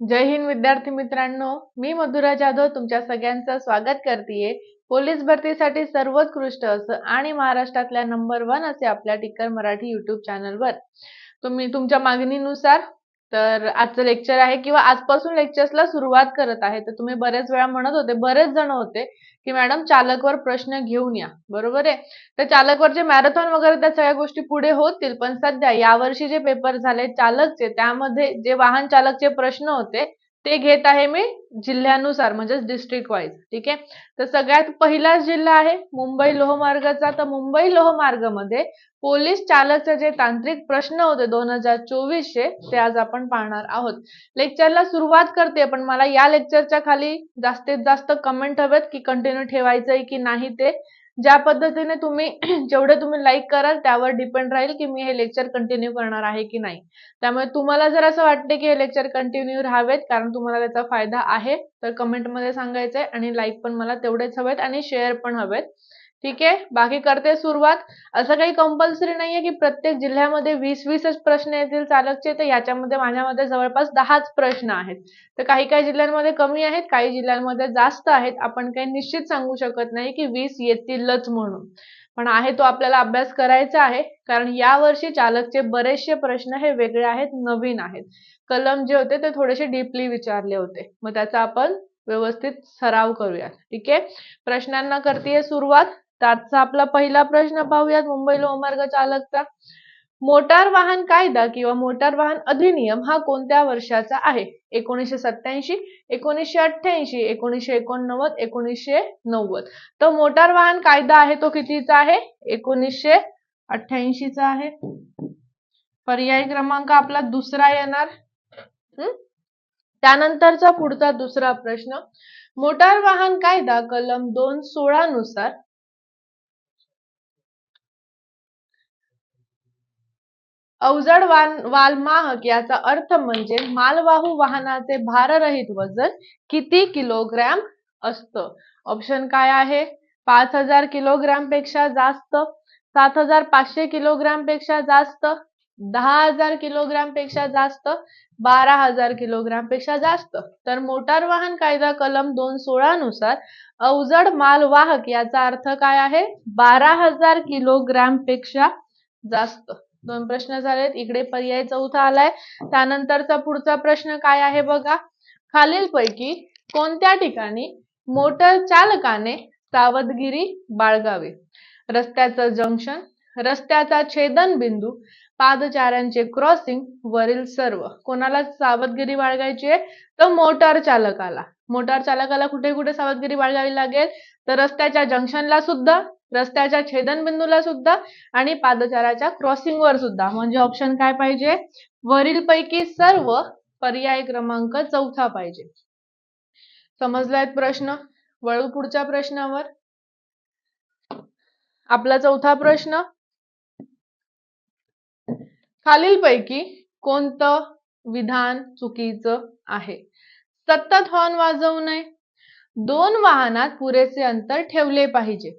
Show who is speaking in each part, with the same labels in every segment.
Speaker 1: जय हिंद विद्यार्थी मित्रांनो मी मधुरा जाधव तुमच्या सगळ्यांचं स्वागत करतेय. पोलीस भरतीसाठी सर्वोत्कृष्ट असं आणि महाराष्ट्रातल्या नंबर वन असे आपल्या टिकर मराठी युट्यूब चॅनलवर तुम्ही तुमच्या मागणीनुसार तर आजचं लेक्चर आहे किंवा आजपासून लेक्चर्सला सुरुवात करत आहे. तर तुम्ही बरेच वेळा म्हणत होते बरेच जण होते की मॅडम चालकवर प्रश्न घेऊन या. बरोबर आहे? तर चालकवरचे मॅरेथॉन वगैरे त्या सगळ्या गोष्टी पुढे होतील पण सध्या यावर्षी जे पेपर झाले चालकचे त्यामध्ये जे वाहन चालकचे प्रश्न होते ते घेत आहे मी जिल्ह्यानुसार म्हणजेच डिस्ट्रिक्ट वाईज ठीक आहे? तर सगळ्यात पहिला जिल्हा आहे मुंबई लोहमार्गाचा. तर मुंबई लोहमार्गमध्ये पोलीस चालकचे जे तांत्रिक प्रश्न होते दोन हजार चोवीसचे ते आज आपण पाहणार आहोत. लेक्चरला सुरुवात करते पण मला या लेक्चरच्या खाली जास्तीत जास्त कमेंट हवेत की कंटिन्यू ठेवायचंय की नाही ते. ज्या पद्धतीने तुम्ही जेवढे तुम्ही लाईक कराल त्यावर डिपेंड राहील की मी हे लेक्चर कंटिन्यू करणार आहे की नाही. त्यामुळे तुम्हाला जर असं वाटते की हे लेक्चर कंटिन्यू राहावेत कारण तुम्हाला त्याचा फायदा आहे तर कमेंटमध्ये सांगायचंय आणि लाईक पण मला तेवढेच हवेत आणि शेअर पण हवेत. ठीक आहे? बाकी करते सुरुवात. असं काही कंपल्सरी नाहीये की प्रत्येक जिल्ह्यामध्ये वीस वीसच प्रश्न येतील चालकचे तर याच्यामध्ये माझ्यामध्ये जवळपास दहाच प्रश्न आहेत. तर काही काही जिल्ह्यांमध्ये कमी आहेत काही जिल्ह्यांमध्ये जास्त आहेत. आपण काही निश्चित सांगू शकत नाही की वीस येतीलच म्हणून. पण आहे तो आपल्याला अभ्यास करायचा आहे कारण या वर्षी चालकचे बरेचसे प्रश्न हे वेगळे आहेत नवीन आहेत. कलम जे होते ते थोडेसे डीपली विचारले होते. मग त्याचा आपण व्यवस्थित सराव करूयात. ठीक आहे? प्रश्नांना करते सुरुवात. तर आजचा आपला पहिला प्रश्न पाहूयात. मुंबई लोहमार्ग चालकचा मोटार वाहन कायदा किंवा मोटार वाहन अधिनियम हा कोणत्या वर्षाचा आहे? एकोणीसशे सत्याऐंशी एकोणीसशे अठ्ठ्याऐंशी एकोणीसशे एकोणनव्वद एकोणीसशे नव्वद. तर मोटार वाहन कायदा आहे तो कितीचा आहे? एकोणीसशे अठ्ठ्याऐंशीचा आहे. पर्याय क्रमांक आपला दुसरा येणार. त्यानंतरचा पुढचा दुसरा प्रश्न. मोटार वाहन कायदा कलम दोन सोळा नुसार अवजड वालवाहक याचा अर्थ म्हणजे मालवाहू वाहनाचे भाररहित वजन किती किलोग्रॅम असतं? ऑप्शन काय आहे? पाच हजार किलोग्रॅमपेक्षा जास्त सात हजार पाचशे किलोग्रॅमपेक्षा जास्त दहा हजार किलोग्रॅमपेक्षा जास्त बारा हजार किलोग्रॅमपेक्षा जास्त. तर मोटार वाहन कायदा कलम दोन सोळा नुसार अवजड मालवाहक याचा अर्थ काय आहे? बारा हजार किलोग्रॅमपेक्षा जास्त. दोन प्रश्न झालेत. इकडे पर्याय चौथा आलाय. त्यानंतरचा पुढचा प्रश्न काय आहे बघा. खालीलपैकी कोणत्या ठिकाणी मोटर चालकाने सावधगिरी बाळगावी? रस्त्याचं जंक्शन रस्त्याचा छेदन बिंदू पादचाऱ्यांचे क्रॉसिंग वरील सर्व. कोणाला सावधगिरी बाळगायची आहे? तर मोटार चालकाला. मोटार चालकाला कुठे कुठे सावधगिरी बाळगावी लागेल? तर रस्त्याच्या जंक्शनला सुद्धा. रस्त्याच्या छेदनबिंदूला सुद्धा आणि पादचाराच्या क्रॉसिंगवर सुद्धा. म्हणजे ऑप्शन काय पाहिजे? वरील पैकी सर्व पर्याय क्रमांक चौथा पाहिजे. समजलाय प्रश्न? वळू पुढच्या प्रश्नावर. आपला चौथा प्रश्न. खालीलपैकी कोणतं विधान चुकीचं आहे? सतत हॉर्न वाजवू नये. दोन वाहनात पुरेसे अंतर ठेवले पाहिजे.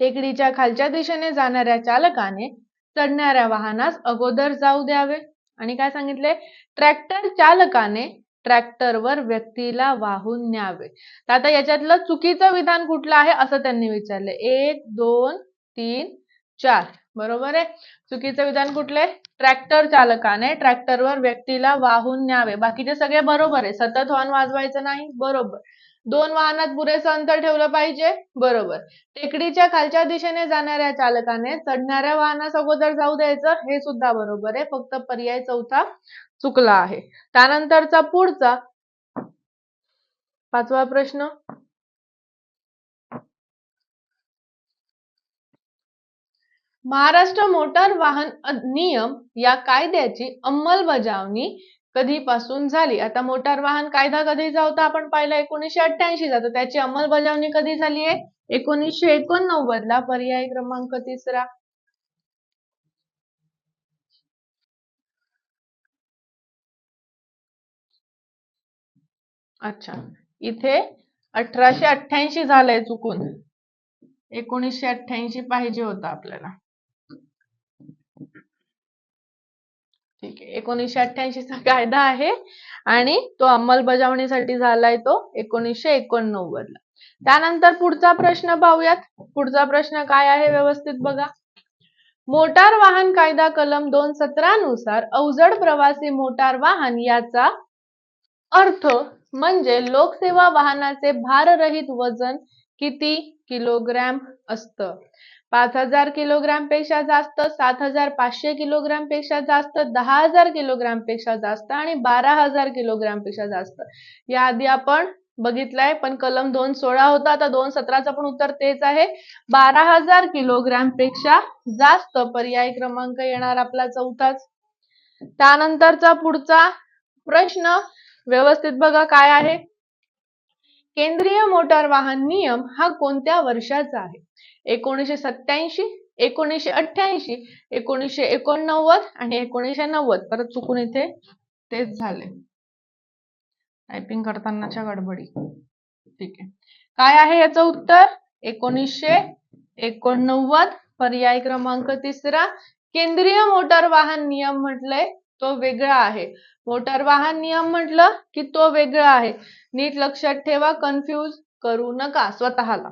Speaker 1: टेकडीच्या खालच्या दिशेने जाणाऱ्या चालकाने चढणाऱ्या वाहनास अगोदर जाऊ द्यावे. आणि काय सांगितले? ट्रॅक्टर चालकाने ट्रॅक्टरवर व्यक्तीला वाहून न्यावे. तर आता याच्यातलं चुकीचं विधान कुठलं आहे असं त्यांनी विचारले. एक दोन तीन चार. बरोबर आहे? चुकीचं विधान कुठले? ट्रॅक्टर चालकाने ट्रॅक्टरवर व्यक्तीला वाहून न्यावे. बाकीचे सगळे बरोबर आहे. सतत हॉर्न वाजवायचं नाही. बरोबर. दोन वाहनात पुरेसं अंतर ठेवलं पाहिजे. बरोबर. टेकडीच्या खालच्या दिशेने जाणाऱ्या चालकाने चढणाऱ्या वाहनास अगोदर जाऊ द्यायचं हे सुद्धा बरोबर आहे. फक्त पर्याय चौथा चुकला आहे. त्यानंतरचा पुढचा पाचवा प्रश्न. महाराष्ट्र मोटार वाहन नियम या कायद्याची अंमलबजावणी कधीपासून झाली? आता मोटार वाहन कायदा कधीचा होता आपण पाहिला? एकोणीसशे अठ्ठ्याऐंशी जातो. त्याची अंमलबजावणी कधी झाली आहे? एकोणीसशे एकोणनव्वद ला पर्याय क्रमांक तिसरा. अच्छा. इथे अठराशे अठ्ठ्याऐंशी झालंय चुकून. एकोणीसशे अठ्ठ्याऐंशी पाहिजे होता आपल्याला. ठीक आहे. एकोणीसशे अठ्ठ्याऐंशीचा कायदा आहे आणि तो अंमलबजावणीसाठी झालाय तो एकोणीसशे एकोणनव्वद ला. त्यानंतर पुढचा प्रश्न पाहूयात. पुढचा प्रश्न काय आहे व्यवस्थित बघा. मोटार वाहन कायदा कलम दोन सतरा नुसार अवजड प्रवासी मोटार वाहन याचा अर्थ म्हणजे लोकसेवा वाहनाचे भाररहित वजन किती किलोग्रॅम असतं? पाच हजार किलोग्रॅमपेक्षा जास्त सात हजार पाचशे किलोग्रामपेक्षा जास्त दहा हजार किलोग्रामपेक्षा जास्त आणि बारा हजार किलोग्रामपेक्षा जास्त. याआधी आपण बघितलंय पण कलम दोन सोळा होता आता दोन सतराचं पण उत्तर तेच आहे. बारा हजार किलोग्रॅमपेक्षा जास्त पर्याय क्रमांक येणार आपला चौथाच. त्यानंतरचा पुढचा प्रश्न व्यवस्थित बघा काय आहे. केंद्रीय मोटार वाहन नियम हा कोणत्या वर्षाचा आहे? एकोणीसशे सत्याऐंशी एकोणीसशे अठ्ठ्याऐंशी एकोणीसशे एकोणनव्वद आणि एकोणीसशे नव्वद. परत चुकून इथे तेच झाले. टायपिंग करतानाच्या गडबडी. ठीक आहे. काय आहे याचं उत्तर? एकोणीसशे एकोणनव्वद. पर्याय क्रमांक तिसरा. केंद्रीय मोटार वाहन नियम म्हटलंय तो वेगळा आहे. मोटार वाहन नियम म्हटलं की तो वेगळा आहे. नीट लक्षात ठेवा कन्फ्यूज करू नका स्वतःला.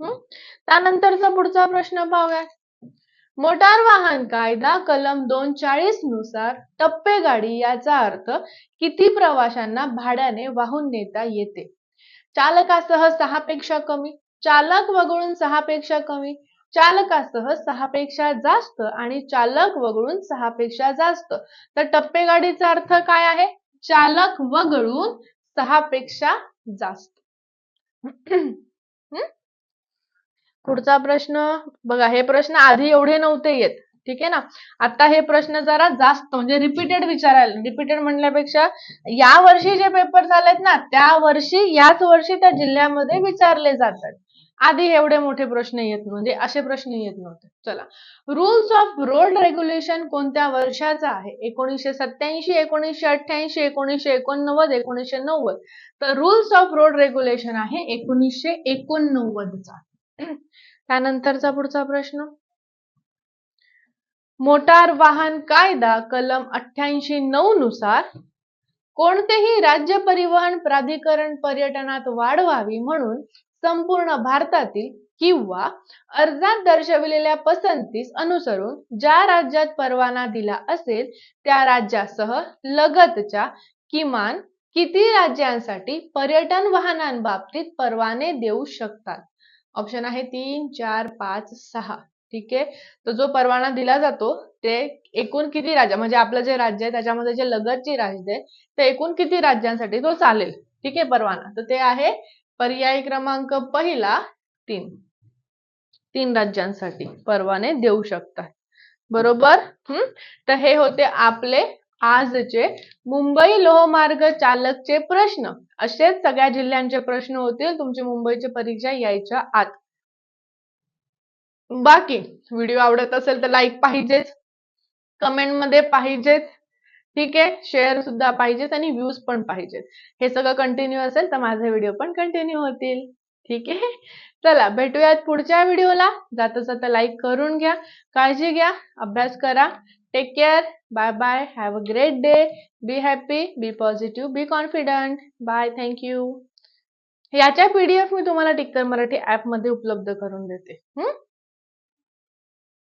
Speaker 1: त्यानंतरचा पुढचा प्रश्न पाहूया. मोटार वाहन कायदा कलम दोन चाळीसनुसार टप्पे गाडी याचा अर्थ किती प्रवाशांना भाड्याने वाहून नेता येते. चालकासह सहा पेक्षा कमी चालक वगळून सहा पेक्षा कमी चालकासह सहा पेक्षा जास्त आणि चालक वगळून सहा पेक्षा जास्त. तर टप्पे गाडीचा अर्थ काय आहे? चालक वगळून सहा पेक्षा जास्त. हम्म? पुढचा प्रश्न बघा हे प्रश्न आधी एवढे नव्हते येत. ठीक आहे ना? आता हे प्रश्न जरा जास्त म्हणजे रिपीटेड विचारायला रिपीटेड म्हणल्यापेक्षा या वर्षी जे पेपर झालेत ना त्या वर्षी याच वर्षी त्या जिल्ह्यामध्ये विचारले जातात. आधी एवढे मोठे प्रश्न येत म्हणजे असे प्रश्न येत नव्हते. चला. रुल्स ऑफ रोड रेग्युलेशन कोणत्या वर्षाचा आहे? एकोणीसशे सत्याऐंशी एकोणीसशे अठ्ठ्याऐंशी एकोणीसशे एकोणनव्वद एकोणीसशे नव्वद. तर रुल्स ऑफ रोड रेग्युलेशन आहे एकोणीसशे एकोणनव्वदचा. त्यानंतरचा पुढचा प्रश्न. मोटार वाहन कायदा कलम अठ्ठ्याऐंशी नऊ नुसार कोणतेही राज्य परिवहन प्राधिकरण पर्यटनात वाढ व्हावी म्हणून संपूर्ण भारतातील किंवा अर्जात दर्शविलेल्या पसंतीस अनुसरून ज्या राज्यात परवाना दिला असेल त्या राज्यासह लगतच्या किमान किती राज्यांसाठी पर्यटन वाहनांबाबतीत परवाने देऊ शकतात? ऑप्शन आहे तीन चार पाच सहा. ठीक आहे? तर जो परवाना दिला जातो ते एकूण किती राज्य म्हणजे आपलं जे राज्य आहे त्याच्यामध्ये जे लगतची राज्य आहे ते एकूण किती राज्यांसाठी तो चालेल? ठीक आहे परवाना. तर ते आहे पर्याय क्रमांक पहिला तीन. तीन राज्यांसाठी परवाने देऊ शकतात. बरोबर? हम्म तर हे होते आपले आजचे मुंबई लोहमार्ग चालकचे प्रश्न. असेच सगळ्या जिल्ह्यांचे प्रश्न होतील. तुमची मुंबईची परीक्षा यायच्या आत. बाकी व्हिडिओ आवडत असेल तर लाईक पाहिजेच. कमेंटमध्ये पाहिजेत ठीक आहे? शेअर सुद्धा पाहिजेत आणि व्ह्यूज पण पाहिजेत. हे सगळं कंटिन्यू असेल तर माझे व्हिडिओ पण कंटिन्यू होतील. ठीक आहे? चला भेटूयात पुढच्या व्हिडिओला जाता जाता लाईक करून घ्या. काळजी घ्या. अभ्यास करा. Take care bye bye have a great day be happy be positive be confident bye thank you याच्या पीडीएफ मी तुम्हाला टिक्कर मराठी ऍपमध्ये उपलब्ध करून देते. हम्म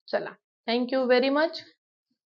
Speaker 1: चला. Thank you very much